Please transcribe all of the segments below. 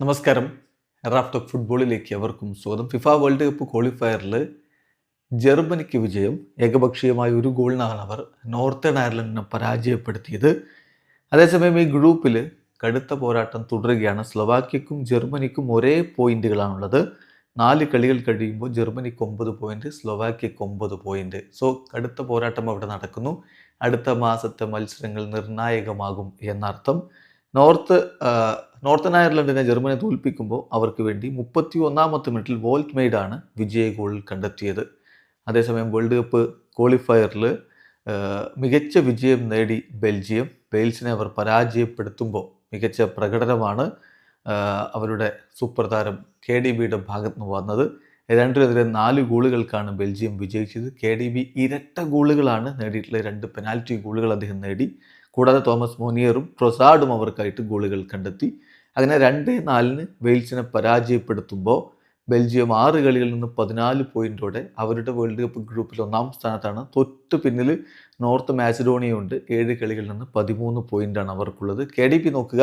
നമസ്കാരം. റാഫ്റ്റോക്ക് ഫുട്ബോളിലേക്ക് അവർക്കും സ്വാഗതം. ഫിഫ വേൾഡ് കപ്പ് ക്വാളിഫയറിൽ ജർമ്മനിക്ക് വിജയം. ഏകപക്ഷീയമായ ഒരു ഗോളിനാണ് അവർ നോർത്തേൺ അയർലൻഡിനെ പരാജയപ്പെടുത്തിയത്. അതേസമയം ഈ ഗ്രൂപ്പിൽ കടുത്ത പോരാട്ടം തുടരുകയാണ്. സ്ലൊവാക്യക്കും ജർമ്മനിക്കും ഒരേ പോയിന്റുകളാണുള്ളത്. നാല് കളികൾ കഴിയുമ്പോൾ ജർമ്മനിക്ക് ഒമ്പത് പോയിന്റ് സ്ലൊവാക്യക്ക് ഒമ്പത് പോയിന്റ്. സോ കടുത്ത പോരാട്ടം അവിടെ നടക്കുന്നു. അടുത്ത മാസത്തെ മത്സരങ്ങൾ നിർണായകമാകും എന്നർത്ഥം. നോർത്ത് നോർത്തേൺ അയർലൻഡിനെ ജർമ്മനി തോൽപ്പിക്കുമ്പോൾ അവർക്ക് വേണ്ടി മുപ്പത്തി ഒന്നാമത്തെ മിനിറ്റിൽ വോൾട്ട് മെയ്ഡാണ് വിജയ ഗോൾ കണ്ടെത്തിയത്. അതേസമയം വേൾഡ് കപ്പ് ക്വാളിഫയറിൽ മികച്ച വിജയം നേടി ബെൽജിയം വെയിൽസിനെ അവർ പരാജയപ്പെടുത്തുമ്പോൾ മികച്ച പ്രകടനമാണ് അവരുടെ സൂപ്പർ താരം കെ ഡി ബിയുടെ ഭാഗത്ത് നിന്ന് വന്നത്. രണ്ടിനെതിരെ നാല് ഗോളുകൾക്കാണ് ബെൽജിയം വിജയിച്ചത്. കെ ഡി ബി ഇരട്ട ഗോളുകളാണ് നേടിയിട്ടുള്ള രണ്ട് പെനാൽറ്റി ഗോളുകൾ അദ്ദേഹം നേടി. കൂടാതെ തോമസ് മോനിയറും പ്രൊസാഡും അവർക്കായിട്ട് ഗോളുകൾ കണ്ടെത്തി. അങ്ങനെ രണ്ട് നാലിന് വെയിൽസിനെ പരാജയപ്പെടുത്തുമ്പോൾ ബെൽജിയം ആറ് കളികളിൽ നിന്ന് പതിനാല് പോയിന്റോടെ അവരുടെ വേൾഡ് കപ്പ് ഗ്രൂപ്പിൽ ഒന്നാം സ്ഥാനത്താണ്. തൊട്ട് പിന്നിൽ നോർത്ത് മാസിഡോണിയ ഉണ്ട് ഏഴ് കളികളിൽ നിന്ന് പതിമൂന്ന് പോയിന്റാണ് അവർക്കുള്ളത്. കെ ഡി പി നോക്കുക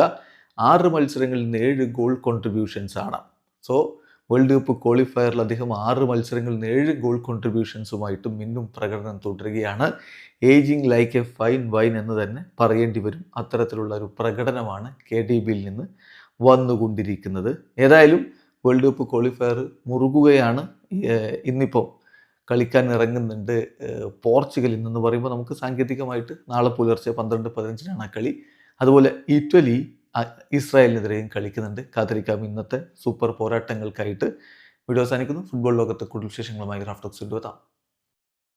ആറ് മത്സരങ്ങളിൽ നിന്ന് ഏഴ് ഗോൾ കോൺട്രിബ്യൂഷൻസ് ആണ്. സോ വേൾഡ് കപ്പ് ക്വാളിഫയറിൽ അദ്ദേഹം ആറ് മത്സരങ്ങളിൽ നിന്ന് ഏഴ് ഗോൾ കോൺട്രിബ്യൂഷൻസുമായിട്ടും മിന്നും പ്രകടനം തുടരുകയാണ്. Ageing like a fine wine എന്ന് തന്നെ പറയേണ്ടി വരും. അത്തരത്തിലുള്ള ഒരു പ്രകടനമാണ് കെ ഡി ബിയിൽ നിന്ന് വന്നുകൊണ്ടിരിക്കുന്നത്. ഏതായാലും വേൾഡ് കപ്പ് ക്വാളിഫയർ മുറുകുകയാണ്. ഇന്നിപ്പോൾ കളിക്കാൻ ഇറങ്ങുന്നുണ്ട്. പോർച്ചുഗലിൽ ഇന്നെന്ന് പറയുമ്പോൾ നമുക്ക് സാങ്കേതികമായിട്ട് നാളെ പുലർച്ചെ പന്ത്രണ്ട് പതിനഞ്ചിനാണ് ആ കളി. അതുപോലെ ഇറ്റലി ഇസ്രായേലിനെതിരെയും കളിക്കുന്നുണ്ട്. കാത്തിരിക്കാം ഇന്നത്തെ സൂപ്പർ പോരാട്ടങ്ങൾക്കായിട്ട്. വീഡിയോ അവസാനിക്കുന്നു. ഫുട്ബോൾ ലോകത്തെ കൂടുതൽ വിശേഷങ്ങളുമായി റാഫ്റ്റോക്സ് എത്താം